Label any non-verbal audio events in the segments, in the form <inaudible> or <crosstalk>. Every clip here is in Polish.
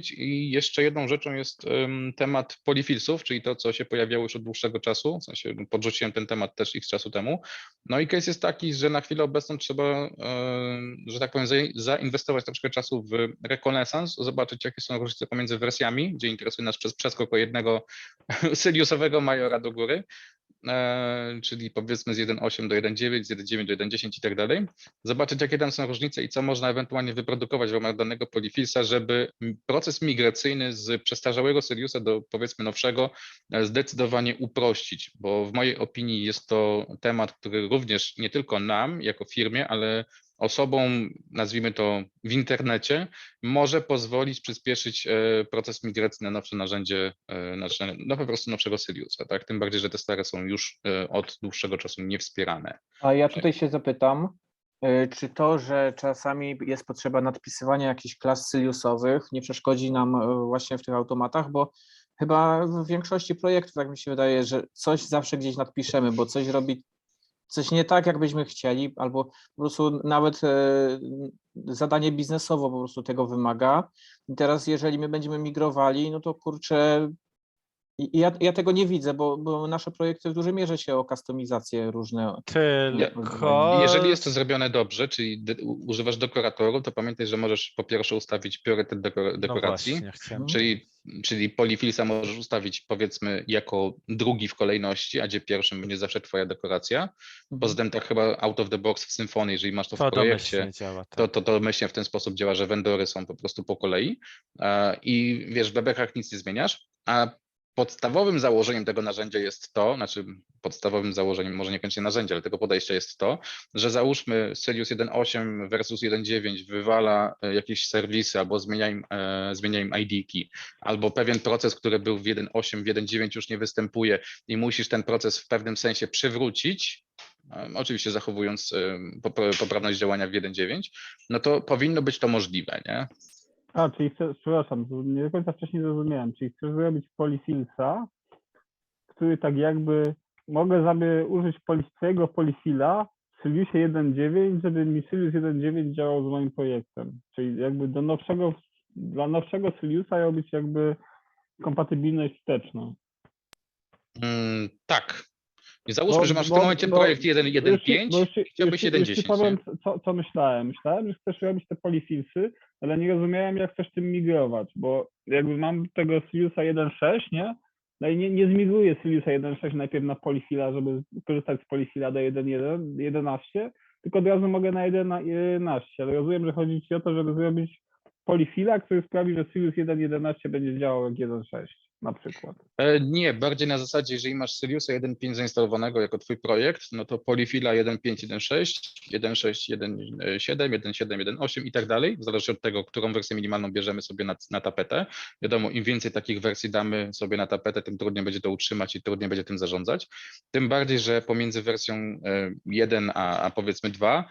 wspomnieć. I jeszcze jedną rzeczą jest em, temat polifilsów, czyli to, co się pojawiało już od dłuższego czasu. W sensie no, podrzuciłem ten temat też x czasu temu. No i case jest taki, że na chwilę obecną trzeba, że tak powiem, zain- zainwestować troszkę czasu w rekonesans, zobaczyć, jakie są różnice pomiędzy wersjami, gdzie interesuje nas przez przeskok jednego <laughs> Syriusowego majora do góry, czyli powiedzmy z 1.8 do 1.9, z 1.9 do 1.10 i tak dalej. Zobaczyć, jakie tam są różnice i co można ewentualnie wyprodukować w ramach danego polifilsa, żeby proces migracyjny z przestarzałego Syriusa do powiedzmy nowszego e, zdecydowanie uprościć, bo w mojej opinii jest to temat, który również nie tylko nam jako firmie, ale osobom, nazwijmy to w internecie, może pozwolić przyspieszyć e, proces migracji na nowsze narzędzie, nasze- no po prostu nowszego Syriusa, tak? Tym bardziej, że te stare są już e, od dłuższego czasu niewspierane. A ja tutaj się zapytam, czy to, że czasami jest potrzeba nadpisywania jakichś klas Syliusowych, nie przeszkodzi nam właśnie w tych automatach, bo chyba w większości projektów, tak mi się wydaje, że coś zawsze gdzieś nadpiszemy, bo coś robi coś nie tak, jakbyśmy chcieli, albo po prostu nawet e, zadanie biznesowo po prostu tego wymaga. I teraz, jeżeli my będziemy migrowali, no to kurczę, i- ja, ja tego nie widzę, bo, bo nasze projekty w dużej mierze się o kustomizacje różne Tylko. Jeżeli jest to zrobione dobrze, czyli de- używasz dekoratoru, to pamiętaj, że możesz po pierwsze ustawić priorytet dekor- No dekoracji, właśnie, chciałem. czyli, czyli polifilsa możesz ustawić powiedzmy jako drugi w kolejności, a gdzie pierwszym będzie zawsze twoja dekoracja. Poza tym tak chyba out of the box w Symfony, jeżeli masz to w To projekcie, domyślnie działa. Tak. to, to, to myślę w ten sposób działa, że vendory są po prostu po kolei e, i wiesz, w bebekach nic nie zmieniasz, a podstawowym założeniem tego narzędzia jest to, znaczy podstawowym założeniem, może niekoniecznie narzędzia, ale tego podejścia jest to, że załóżmy Sirius 1.8 versus 1.9 wywala e, jakieś serwisy albo zmienia im, e, zmienia im ID-ki, albo pewien proces, który był w 1.8, w 1.9 już nie występuje i musisz ten proces w pewnym sensie przywrócić, em, oczywiście zachowując popra- poprawność działania w 1.9, no to powinno być to możliwe, nie? A, czyli chcesz, przepraszam, nie do końca wcześniej zrozumiałem, czyli chcesz zrobić polifilsa, który tak jakby, mogę sobie użyć poli, twojego polifila w Syliusie 1.9, żeby mi Sylius 1.9 działał z moim projektem. Czyli jakby do nowszego, dla nowszego Syliusa miał być jakby kompatybilność wsteczna. Mm, tak. I załóżmy, że masz w tym momencie bo- projekt Już ci- 1.1.5, bo już ci- chciałbyś już ci- już ci 1.10. nie? powiem, co, co myślałem. Myślałem, że chcesz robić te polifilsy, ale nie rozumiałem, jak chcesz tym migrować, bo jakby mam tego Siliusa 1.6, nie? No i nie, nie zmigruję Siliusa 1.6 najpierw na polifila, żeby korzystać z polifila do 1.1, 11, tylko od razu mogę na 1.11, ale rozumiem, że chodzi ci o to, żeby zrobić polifila, który sprawi, że Silius 1.11 będzie działał jak 1.6 na przykład. E, Nie, bardziej na zasadzie, jeżeli masz Siriusa 1.5 zainstalowanego jako twój projekt, no to Polifila 1.5, 1.6, 1.6, 1.7, 1.7, 1.8 i tak dalej, w zależności od tego, którą wersję minimalną bierzemy sobie na, na tapetę. Wiadomo, im więcej takich wersji damy sobie na tapetę, tym trudniej będzie to utrzymać i trudniej będzie tym zarządzać. Tym bardziej, że pomiędzy wersją e, 1 a, a powiedzmy 2 e,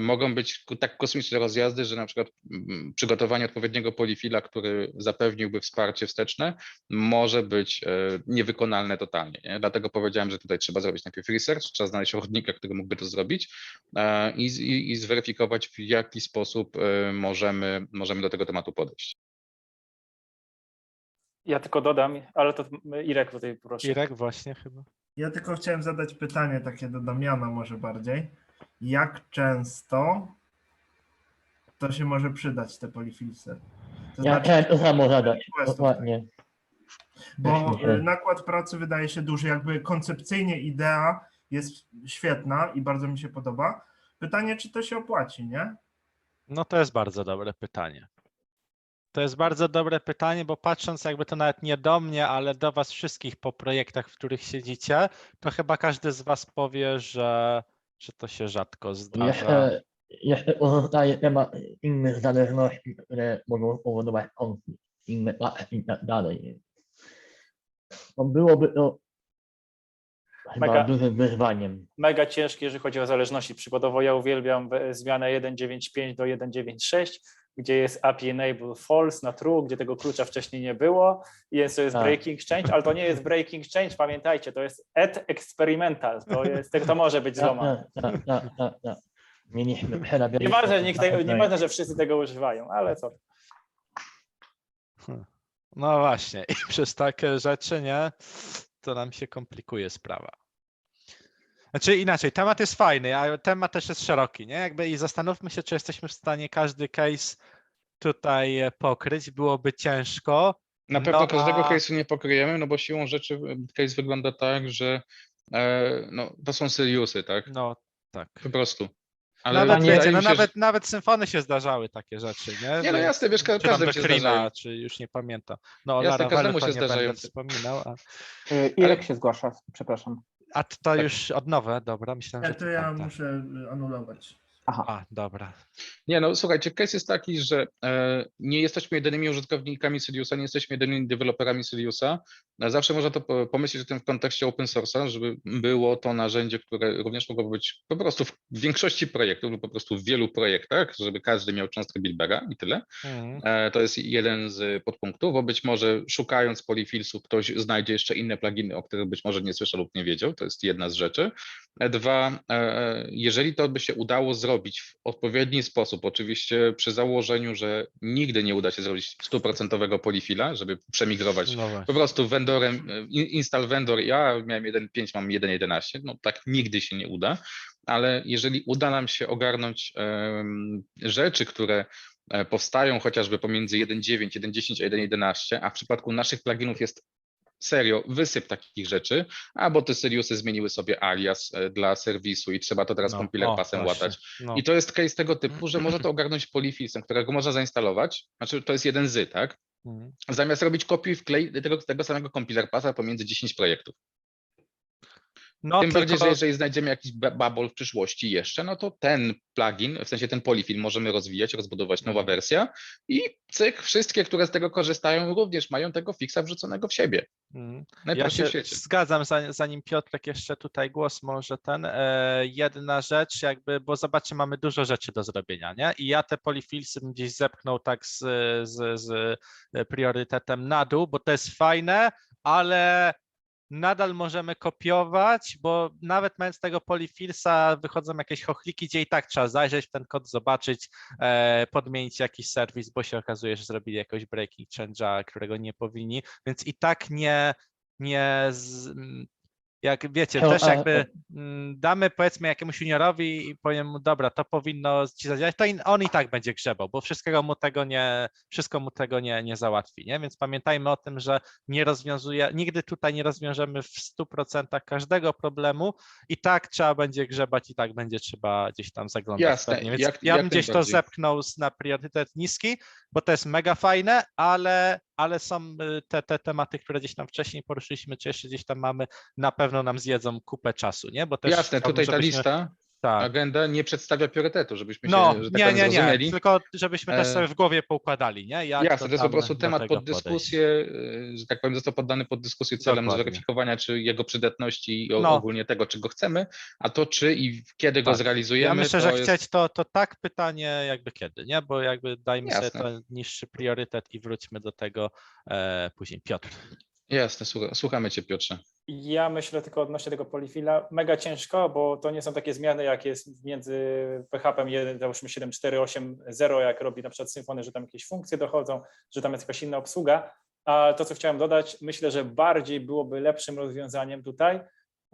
mogą być tak kosmiczne rozjazdy, że na przykład mm, przygotowanie odpowiedniego polifila, który zapewniłby wsparcie wsteczne, może być e, niewykonalne totalnie. Nie? Dlatego powiedziałem, że tutaj trzeba zrobić najpierw research, trzeba znaleźć ochotnika, który mógłby to zrobić e, i, i, i zweryfikować, w jaki sposób e, możemy, możemy do tego tematu podejść. Ja tylko dodam, ale to Irek tutaj proszę. Irek właśnie chyba. Ja tylko chciałem zadać pytanie takie do Damiana może bardziej. Jak często to się może przydać, te polifilsy? To Ja znaczy, chciałem to samo zadać, dokładnie. bo myślę. y, nakład pracy wydaje się duży, jakby koncepcyjnie idea jest świetna i bardzo mi się podoba. Pytanie, czy to się opłaci, nie? No to jest bardzo dobre pytanie. To jest bardzo dobre pytanie, bo patrząc jakby to nawet nie do mnie, ale do was wszystkich po projektach, w których siedzicie, to chyba każdy z was powie, że, że to się rzadko zdarza. Jeszcze, jeszcze pozostaje temat innych zależności, które mogą powodować konflikt, inne i tak dalej. No byłoby to chyba Mega. dużym wyzwaniem. Mega ciężkie, jeżeli chodzi o zależności. Przykładowo ja uwielbiam we- zmianę 1.9.5 do 1.9.6, gdzie jest API enable false na true, gdzie tego klucza wcześniej nie było. I jest, to jest Tak. breaking change, ale to nie jest breaking change, pamiętajcie, to jest add experimental, to, jest, to może być <laughs> złamane. tak, tak, tak, tak, tak. Nieważne, że, nikt tego, nieważne, że wszyscy tego używają, ale co. No właśnie, i <laughs> przez takie rzeczy, nie, to nam się komplikuje sprawa. Znaczy inaczej, temat jest fajny, a temat też jest szeroki, nie? Jakby i zastanówmy się, czy jesteśmy w stanie każdy case tutaj e, pokryć. Byłoby ciężko. Na pewno No, każdego a- case'u nie pokryjemy, no bo siłą rzeczy y, case wygląda tak, że e, no, to są seriusy, tak? No tak. Po prostu. Ale Nawet, wiecie, no się, nawet, że... nawet symfony się zdarzały takie rzeczy, nie? Nie, no jasne, wiesz, ka- każdemu się Krina, zdarzają. czy już nie pamiętam. No, Jasne, Lara każdemu się nie będę zdarzają. wspominał, a, Y, Irek się zgłasza, przepraszam. A to Tak. już od nowe, dobra, myślałem, Ja że to ja tam, tak. muszę anulować. Aha. A, dobra. Nie, no słuchajcie, case jest taki, że e, nie jesteśmy jedynymi użytkownikami Siriusa, nie jesteśmy jedynymi deweloperami Siriusa. E, Zawsze można to po- pomyśleć o tym w kontekście open source'a, żeby było to narzędzie, które również mogło być po prostu w większości projektów lub po prostu w wielu projektach, żeby każdy miał cząstkę Bilbera i tyle. Mhm. E, To jest jeden z podpunktów, bo być może szukając polifilsów ktoś znajdzie jeszcze inne pluginy, o których być może nie słyszał lub nie wiedział. To jest jedna z rzeczy. E, Dwa, e, jeżeli to by się udało zrobić w odpowiedni sposób, oczywiście przy założeniu, że nigdy nie uda się zrobić stuprocentowego polifila, żeby przemigrować No po prostu vendorem, in- install vendor, ja miałem 1.5, mam 1.11, no tak nigdy się nie uda, ale jeżeli uda nam się ogarnąć rzeczy, które e, powstają chociażby pomiędzy 1.9, 1.10 a 1.11, a w przypadku naszych pluginów jest serio wysyp takich rzeczy, a bo te seriusy zmieniły sobie alias e, dla serwisu i trzeba to teraz No, compiler o, pasem właśnie, łatać. No. I to jest case tego typu, że może to ogarnąć polifilsem, którego można zainstalować, znaczy to jest jeden z, tak? Mhm. zamiast robić kopiuj i wklej tego, tego samego compiler pasa pomiędzy 10 projektów. No, Tym bardziej, że tylko- jeżeli znajdziemy jakiś bubble w przyszłości jeszcze, no to ten plugin, w sensie ten polifil możemy rozwijać, rozbudować nowa Mhm. wersja i cyk, wszystkie, które z tego korzystają również mają tego fixa wrzuconego w siebie. Mhm. Ja się zgadzam, za- zanim Piotrek jeszcze tutaj głos może ten, e, jedna rzecz jakby, bo zobaczcie, mamy dużo rzeczy do zrobienia, nie? I ja te polifilsy bym gdzieś zepchnął tak z, z, z priorytetem na dół, bo to jest fajne, ale nadal możemy kopiować, bo nawet mając tego polifilsa wychodzą jakieś chochliki, gdzie i tak trzeba zajrzeć w ten kod, zobaczyć, e, podmienić jakiś serwis, bo się okazuje, że zrobili jakoś breaking change'a, którego nie powinni, więc i tak nie, nie z, jak wiecie, też jakby mm, damy powiedzmy jakiemuś juniorowi i powiem mu, dobra, to powinno ci zadziałać, to on i tak będzie grzebał, bo wszystkiego mu tego nie, wszystko mu tego nie, nie załatwi, nie? Więc pamiętajmy o tym, że nie rozwiązuje, nigdy tutaj nie rozwiążemy w 100% każdego problemu i tak trzeba będzie grzebać i tak będzie trzeba gdzieś tam zaglądać Jasne, pewnie. Więc jak- ja bym gdzieś to zepchnął na priorytet niski, bo to jest mega fajne, ale, ale są y, te, te tematy, które gdzieś tam wcześniej poruszyliśmy, czy jeszcze gdzieś tam mamy, na pewno nam zjedzą kupę czasu, nie? Bo też Jasne, tutaj ta lista, Tak. agenda nie przedstawia priorytetu, żebyśmy No, się, że tak nie, nie, nie, tylko żebyśmy też sobie w głowie poukładali, nie? Jak Jasne, to jest po prostu temat pod podejść. dyskusję, y, że tak powiem, został poddany pod dyskusję celem Dokładnie. zweryfikowania, czy jego przydatności i No. ogólnie tego, czego chcemy, a to czy i kiedy go Tak. zrealizujemy, Ja myślę, to że jest... chcieć to, to tak pytanie jakby kiedy, nie? Bo jakby dajmy sobie Jasne. to niższy priorytet i wróćmy do tego e, później. Piotr. Jasne, słucha- słuchamy Cię Piotrze. Ja myślę tylko odnośnie tego polifila, mega ciężko, bo to nie są takie zmiany, jak jest między PHP 1, załóżmy 7.4.8.0, jak robi na przykład Symfony, że tam jakieś funkcje dochodzą, że tam jest jakaś inna obsługa. A to, co chciałem dodać, myślę, że bardziej byłoby lepszym rozwiązaniem tutaj,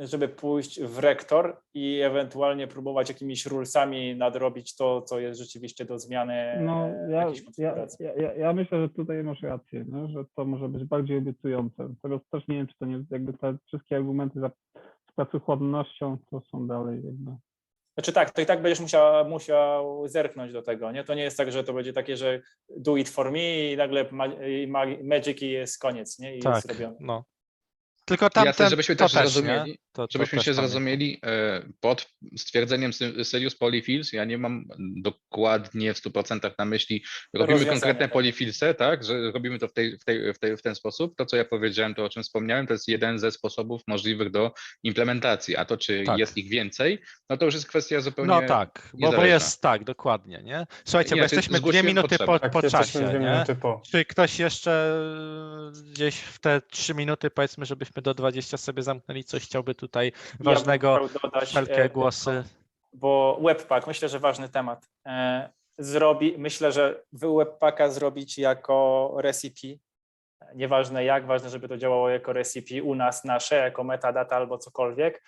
żeby pójść w rektor i ewentualnie próbować jakimiś rulesami nadrobić to, co jest rzeczywiście do zmiany No, ja, ja, ja, ja- myślę, że tutaj masz rację, no, że to może być bardziej obiecujące. Tego też nie wiem, czy to nie jakby te wszystkie argumenty za, z pracochłonnością to są dalej jakby. Znaczy tak, to i tak będziesz musiał, musiał zerknąć do tego, nie? To nie jest tak, że to będzie takie, że do it for me i nagle ma, i ma, magic i jest koniec, nie? I Tak, jest robione. no. Tylko tam Jasne, żebyśmy to też zrozumieli, To, to Żebyśmy się zrozumieli, e, pod stwierdzeniem Serious Polyfills, ja nie mam dokładnie w 100% na myśli, robimy konkretne tak. polyfilsy, tak, że robimy to w, tej, w, tej, w, tej, w ten sposób. To, co ja powiedziałem, to o czym wspomniałem, to jest jeden ze sposobów możliwych do implementacji, a to, czy Tak. jest ich więcej, no to już jest kwestia zupełnie... No tak, bo, bo jest tak, dokładnie, nie? Słuchajcie, bo Inaczej jesteśmy dwie minuty po. Tak, po czasie, dwie nie? minuty po. Czy ktoś jeszcze gdzieś w te trzy minuty, powiedzmy, żebyśmy do 20 sobie zamknęli, coś chciałby tutaj ważnego, chciał dodać, wszelkie e, głosy. Bo Webpack, myślę, że ważny temat. E, Zrobi, myślę, że wy Webpacka zrobić jako recipe Nieważne jak, ważne, żeby to działało jako recipe u nas, nasze, jako metadata albo cokolwiek.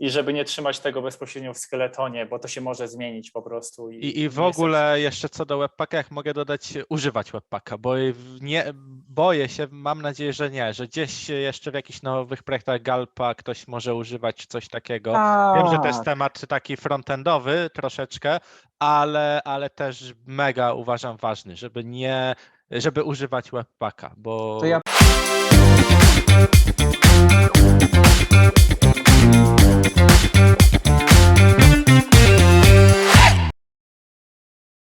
I żeby nie trzymać tego bezpośrednio w skeletonie, bo to się może zmienić po prostu. I, i w nie jest ogóle jeszcze co do webpacka, jak mogę dodać, używać webpacka, bo w- nie, boję się, mam nadzieję, że nie, że gdzieś jeszcze w jakichś nowych projektach Galpa ktoś może używać coś takiego. Wiem, że to jest Tak. temat taki frontendowy troszeczkę, ale, ale też mega uważam ważny, żeby nie, żeby używać webpacka, bo To ja